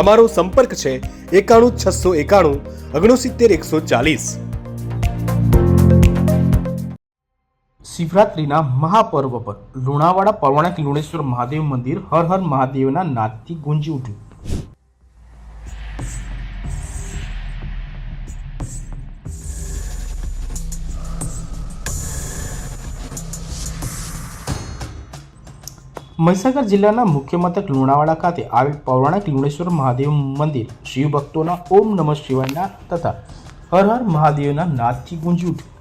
અમારો સંપર્ક છે એકાણું છસો એકાણું ઓગણસિત્તેર એકસો ચાલીસ. શિવરાત્રિના મહાપર્વ પર લુણાવાડા પૌરાણિક લુણેશ્વર, મહાદેવ મંદિર, હર હર મહાદેવના નાદથી ગુંજી ઉઠ્યું. મહીસાગર જિલ્લાના મુખ્ય મથક લુણાવાડા ખાતે આવેલ પૌરાણિક લુણેશ્વર મહાદેવ મંદિર શિવ ભક્તોના ઓમ નમઃ શિવાયના તથા હર હર મહાદેવના નાદથી ગુંજી ઉઠ્યું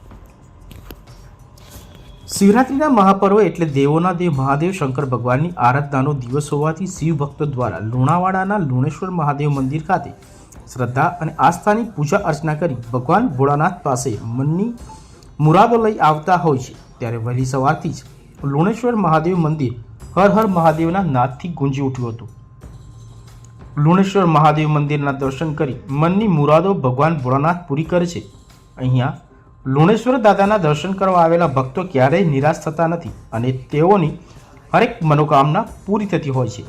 શિવરાત્રિના મહાપર્વ એટલે દેવોના દેવ મહાદેવ શંકર ભગવાનની આરાધનાનો દિવસ હોવાથી શિવ ભક્તો દ્વારા લુણાવાડાના લુણેશ્વર મહાદેવ મંદિર ખાતે શ્રદ્ધા અને આસ્થાની પૂજા અર્ચના કરી ભગવાન ભોળાનાથ પાસે મનની મુરાદો લઈ આવતા હોય છે. ત્યારે વહેલી સવારથી જ લુણેશ્વર મહાદેવ મંદિર હર હર મહાદેવના નાદથી ગુંજી ઉઠ્યું હતું. લુણેશ્વર મહાદેવ મંદિરના દર્શન કરી મનની મુરાદો ભગવાન ભોળાનાથ પૂરી કરે છે. અહીંયા લુણેશ્વર દાદાના દર્શન કરવા આવેલા ભક્તો ક્યારેય નિરાશ થતા નથી અને તેઓની હરેક મનોકામના પૂરી થતી હોય છે.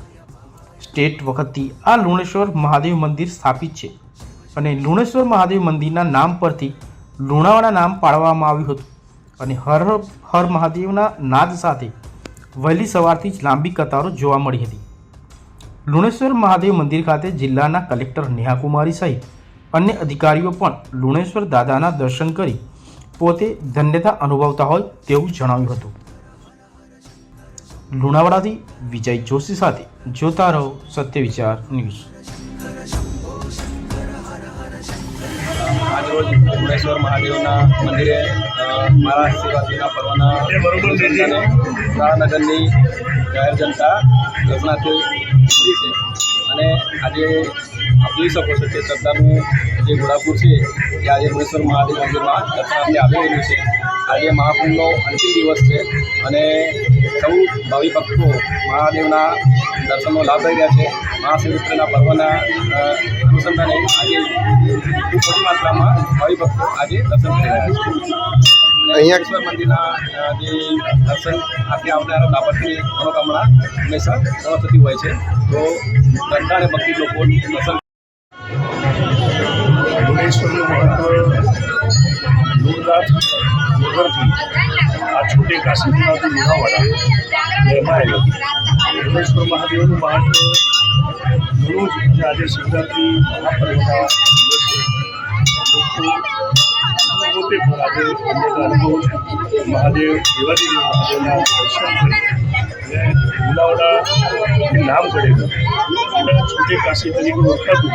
સ્ટેટ વખતથી આ લુણેશ્વર મહાદેવ મંદિર સ્થાપિત છે અને લુણેશ્વર મહાદેવ મંદિરના નામ પરથી લુણાવાડા નામ પાડવામાં આવ્યું હતું અને હર હર મહાદેવના નાદ સાથે વહેલી સવારથી જ લાંબી કતારો જોવા મળી હતી. લુણેશ્વર મહાદેવ મંદિર ખાતે જિલ્લાના કલેક્ટર નેહાકુમારી સહિત અન્ય અધિકારીઓ પણ લુણેશ્વર દાદાના દર્શન કરી પોતે ધન્યતા અનુભવતા હોય તેવું જણાવ્યું હતું. લુણાવાડાથી વિજય જોશી સાથે જોતા રહો સત્ય વિચાર ન્યૂઝ. આજરોજ ભુવનેશ્વર મહાદેવના મંદિરે મારા શિવરાત્રિના પર્વના મહાનગરની જાહેર જનતા ઘટનાથી છે. અને આજે આપ જોઈ શકો છો કે સરદારનું જે ઘોડાપુર છે, એ આજે ભુવનેશ્વર મહાદેવ મંદિરમાં દર્શનાર્થે આવી રહ્યું છે. આજે મહાકુંભનો અંતિમ દિવસ છે અને સૌ ભાવિ ભક્તો મહાદેવના દર્શનનો લાભ લઈ રહ્યા છે. મહાશિવરાત્રિના પર્વના અનુસંધાને આજે ખૂબ મોટી માત્રામાં ભાવિભક્તો આજે દર્શન કરી રહ્યા છે. અહીંયા મંદિરના જે દર્શન આથી આવનારા બાબતની મનોકામના હંમેશા પૂર્ણ થતી હોય છે. તો શ્રદ્ધા અને ભક્તિ લોકો દર્શન ભુવનેશ્વરનું મહત્વ આ છોટે કાશીનાથ લુણાવાડા એમાં ભુવનેશ્વર મહાદેવનું મહાત્મ્ય ઘણું જ અને આજે શિવરાત્રિ મહાપર્વના પોતે પણ આજે અનુભવ છે. મહાદેવ દેવાદેવી મહાદેવના દર્શન અને લુણાવાડા નામ અને છોટે કાશી તરીકે ઓળખાતું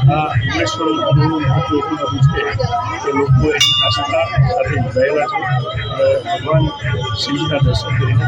આ ભુવનેશ્વર મહાદેવનું મહત્વ એટલું બધું છે કે લોકો એની આસ્થા સાથે જોડાયેલા છે. ભગવાન શિવજીના દર્શન કરીને